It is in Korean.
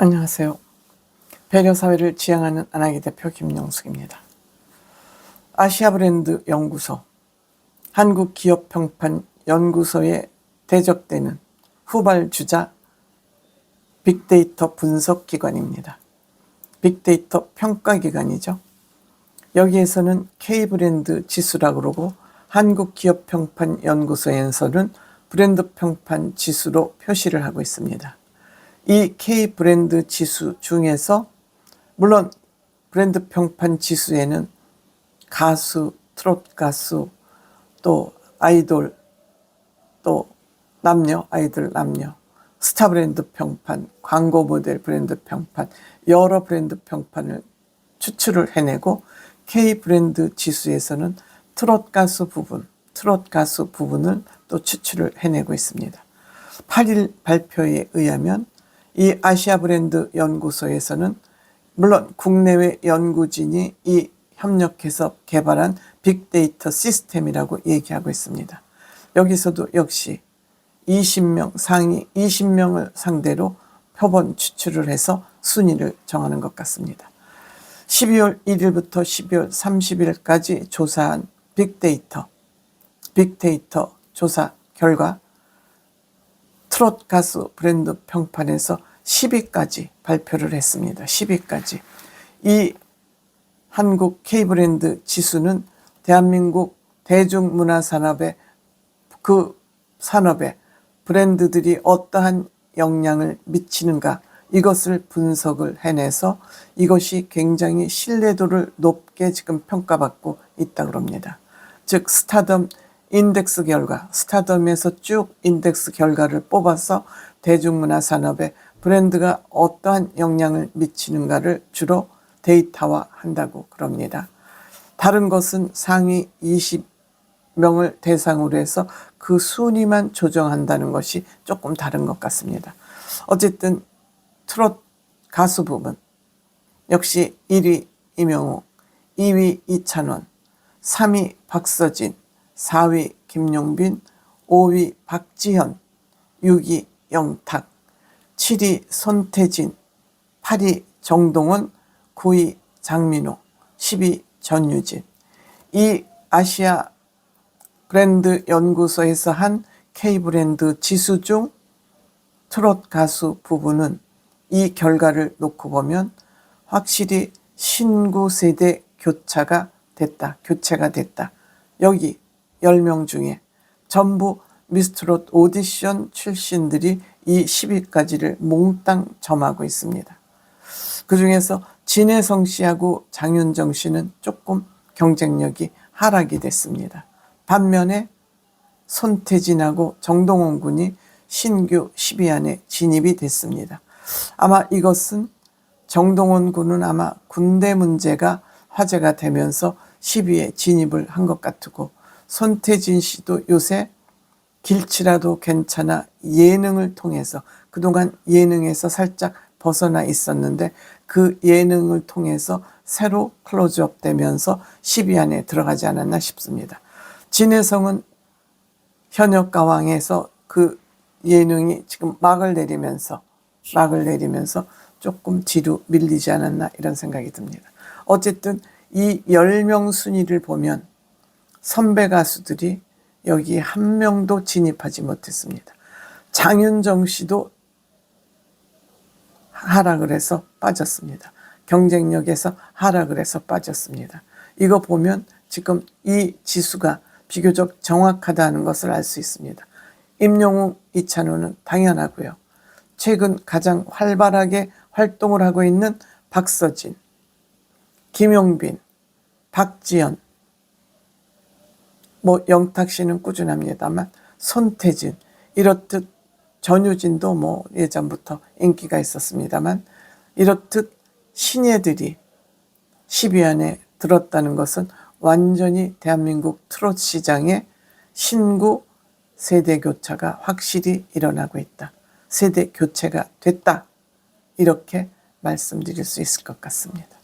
안녕하세요. 배려사회를 지향하는 안하기 대표 김영숙입니다. 아시아 브랜드 연구소, 한국기업평판 연구소에 대적되는 후발주자 빅데이터 분석기관입니다. 빅데이터 평가기관이죠. 여기에서는 K브랜드 지수라고 그러고 한국기업평판 연구소에서는 브랜드 평판 지수로 표시를 하고 있습니다. 이 K 브랜드 지수 중에서 물론 브랜드 평판 지수에는 가수, 트롯 가수, 또 아이돌, 또 남녀, 아이돌 남녀, 스타 브랜드 평판, 광고 모델 브랜드 평판, 여러 브랜드 평판을 추출을 해내고 K 브랜드 지수에서는 트롯 가수 부분, 트롯 가수 부분을 또 추출을 해내고 있습니다. 8일 발표에 의하면 이 아시아 브랜드 연구소에서는 물론 국내외 연구진이 이 협력해서 개발한 빅데이터 시스템이라고 얘기하고 있습니다. 여기서도 역시 20명, 상위 20명을 상대로 표본 추출을 해서 순위를 정하는 것 같습니다. 12월 1일부터 12월 30일까지 조사한 빅데이터, 빅데이터 조사 결과 트롯 가수 브랜드 평판에서 10위까지 발표를 했습니다. 10위까지. 이 한국 K브랜드 지수는 대한민국 대중문화 산업의 그 산업에 브랜드들이 어떠한 영향을 미치는가 이것을 분석을 해내서 이것이 굉장히 신뢰도를 높게 지금 평가받고 있다고 합니다. 즉 스타덤 인덱스 결과, 스타덤에서 쭉 인덱스 결과를 뽑아서 대중문화 산업에 브랜드가 어떠한 영향을 미치는가를 주로 데이터화 한다고 그럽니다. 다른 것은 상위 20명을 대상으로 해서 그 순위만 조정한다는 것이 조금 다른 것 같습니다. 어쨌든 트롯 가수 부분 역시 1위 이명호, 2위 이찬원, 3위 박서진, 4위 김용빈, 5위 박지현, 6위 영탁, 7위 손태진, 8위 정동원, 9위 장민호, 10위 전유진. 이 아시아 브랜드 연구소에서 한 K브랜드 지수 중 트롯 가수 부분은 이 결과를 놓고 보면 확실히 신구 세대 교차가 됐다. 교체가 됐다. 여기 10명 중에 전부 미스트롯 오디션 출신들이 이 10위까지를 몽땅 점하고 있습니다. 그 중에서 진혜성 씨하고 장윤정 씨는 조금 경쟁력이 하락이 됐습니다. 반면에 손태진하고 정동원 군이 신규 10위 안에 진입이 됐습니다. 아마 이것은 정동원 군은 아마 군대 문제가 화제가 되면서 10위에 진입을 한 것 같고 손태진 씨도 요새 길치라도 괜찮아 예능을 통해서 그동안 예능에서 살짝 벗어나 있었는데 그 예능을 통해서 새로 클로즈업 되면서 10위 안에 들어가지 않았나 싶습니다. 진혜성은 현역 가왕에서 그 예능이 지금 막을 내리면서 막을 내리면서 조금 뒤로 밀리지 않았나 이런 생각이 듭니다. 어쨌든 이 10명 순위를 보면 선배 가수들이 여기 한 명도 진입하지 못했습니다. 장윤정 씨도 하락을 해서 빠졌습니다. 경쟁력에서 하락을 해서 빠졌습니다. 이거 보면 지금 이 지수가 비교적 정확하다는 것을 알 수 있습니다. 임영웅, 이찬호는 당연하고요. 최근 가장 활발하게 활동을 하고 있는 박서진, 김용빈, 박지연, 뭐 영탁 씨는 꾸준합니다만 손태진 이렇듯 전유진도 뭐 예전부터 인기가 있었습니다만 이렇듯 신예들이 10위 안에 들었다는 것은 완전히 대한민국 트롯 시장에 신구 세대 교차가 확실히 일어나고 있다. 세대 교체가 됐다. 이렇게 말씀드릴 수 있을 것 같습니다.